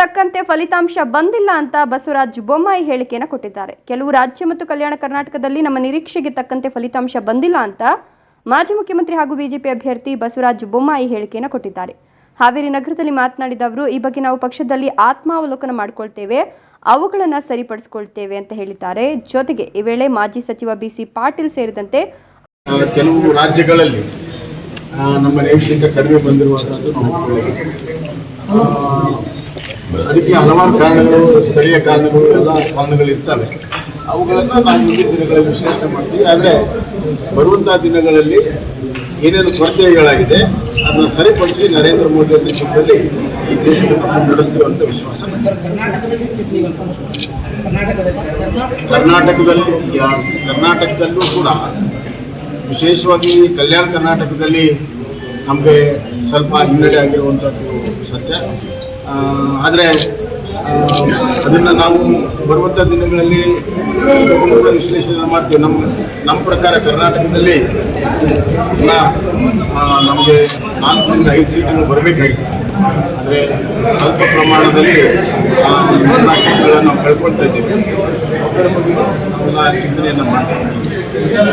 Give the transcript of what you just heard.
ತಕ್ಕಂತೆ ಫಲಿತಾಂಶ ಬಂದಿಲ್ಲ ಅಂತ ಬಸವರಾಜ ಬೊಮ್ಮಾಯಿ ಹೇಳಿಕೆಯನ್ನು ಕೊಟ್ಟಿದ್ದಾರೆ. ಕೆಲವು ರಾಜ್ಯ ಮತ್ತು ಕಲ್ಯಾಣ ಕರ್ನಾಟಕದಲ್ಲಿ ನಮ್ಮ ನಿರೀಕ್ಷೆಗೆ ತಕ್ಕಂತೆ ಫಲಿತಾಂಶ ಬಂದಿಲ್ಲ ಅಂತ ಮಾಜಿ ಮುಖ್ಯಮಂತ್ರಿ ಹಾಗೂ ಬಿಜೆಪಿ ಅಭ್ಯರ್ಥಿ ಬಸವರಾಜ ಬೊಮ್ಮಾಯಿ ಹೇಳಿಕೆಯನ್ನು ಕೊಟ್ಟಿದ್ದಾರೆ. ಹಾವೇರಿ ನಗರದಲ್ಲಿ ಮಾತನಾಡಿದ ಅವರು ಈ ಬಗ್ಗೆ ನಾವು ಪಕ್ಷದಲ್ಲಿ ಆತ್ಮಾವಲೋಕನ ಮಾಡಿಕೊಳ್ತೇವೆ ಅವುಗಳನ್ನು ಸರಿಪಡಿಸಿಕೊಳ್ತೇವೆ ಅಂತ ಹೇಳಿದ್ದಾರೆ. ಜೊತೆಗೆ ಈ ವೇಳೆ ಮಾಜಿ ಸಚಿವ ಬಿಸಿ ಪಾಟೀಲ್ ಸೇರಿದಂತೆ ಕೆಲವು ರಾಜ್ಯಗಳಲ್ಲಿ ನಮ್ಮ ಕಡಿಮೆ. ಆ, ಅದಕ್ಕೆ ಹಲವಾರು ಕಾರಣಗಳು, ಸ್ಥಳೀಯ ಕಾರಣಗಳು ಎಲ್ಲ ಕಾರಣಗಳು ಇರ್ತವೆ ಅವುಗಳನ್ನು ನಾವು ಮುಂದಿನ ದಿನಗಳಲ್ಲಿ ವಿಶ್ಲೇಷಣೆ ಮಾಡ್ತೀವಿ. ಆದರೆ ಬರುವಂಥ ದಿನಗಳಲ್ಲಿ ಏನೇನು ಕೊರತೆಗಳಾಗಿದೆ, ಅದನ್ನು ಸರಿಪಡಿಸಿ ನರೇಂದ್ರ ಮೋದಿ ಅವರ ನೇತೃತ್ವದಲ್ಲಿ ಈ ದೇಶವನ್ನು ಮುನ್ನಡೆಸ್ತೀವಿ ಅಂತ ವಿಶ್ವಾಸ. ನನಗಿದೆ. ಕರ್ನಾಟಕದಲ್ಲಿ ಕರ್ನಾಟಕದಲ್ಲೂ ಕೂಡ ವಿಶೇಷವಾಗಿ ಕಲ್ಯಾಣ ಕರ್ನಾಟಕದಲ್ಲಿ ನಮಗೆ ಸ್ವಲ್ಪ ಹಿನ್ನಡೆ ಆಗಿರುವಂಥದ್ದು ಸತ್ಯ. ಆದರೆ ಅದನ್ನು ನಾವು ಬರುವಂಥ ದಿನಗಳಲ್ಲಿ ವಿಶ್ಲೇಷಣೆ ಮಾಡ್ತೀವಿ. ನಮ್ಮ ನಮ್ಮ ಪ್ರಕಾರ ಕರ್ನಾಟಕದಲ್ಲಿ ಎಲ್ಲ ನಮಗೆ ನಾಲ್ಕರಿಂದ ಐದು ಸೀಟುಗಳು ಬರಬೇಕಾಗಿತ್ತು. ಆದರೆ ಸ್ವಲ್ಪ ಪ್ರಮಾಣದಲ್ಲಿ ನಾಲ್ಕು ಸೀಟುಗಳನ್ನು ನಾವು ಕಳ್ಕೊಳ್ತಾ ಇದ್ದೀವಿ. ಅದರ ಬಗ್ಗೆ ನಾವೆಲ್ಲ ಚಿಂತನೆಯನ್ನು ಮಾಡ್ತೀವಿ.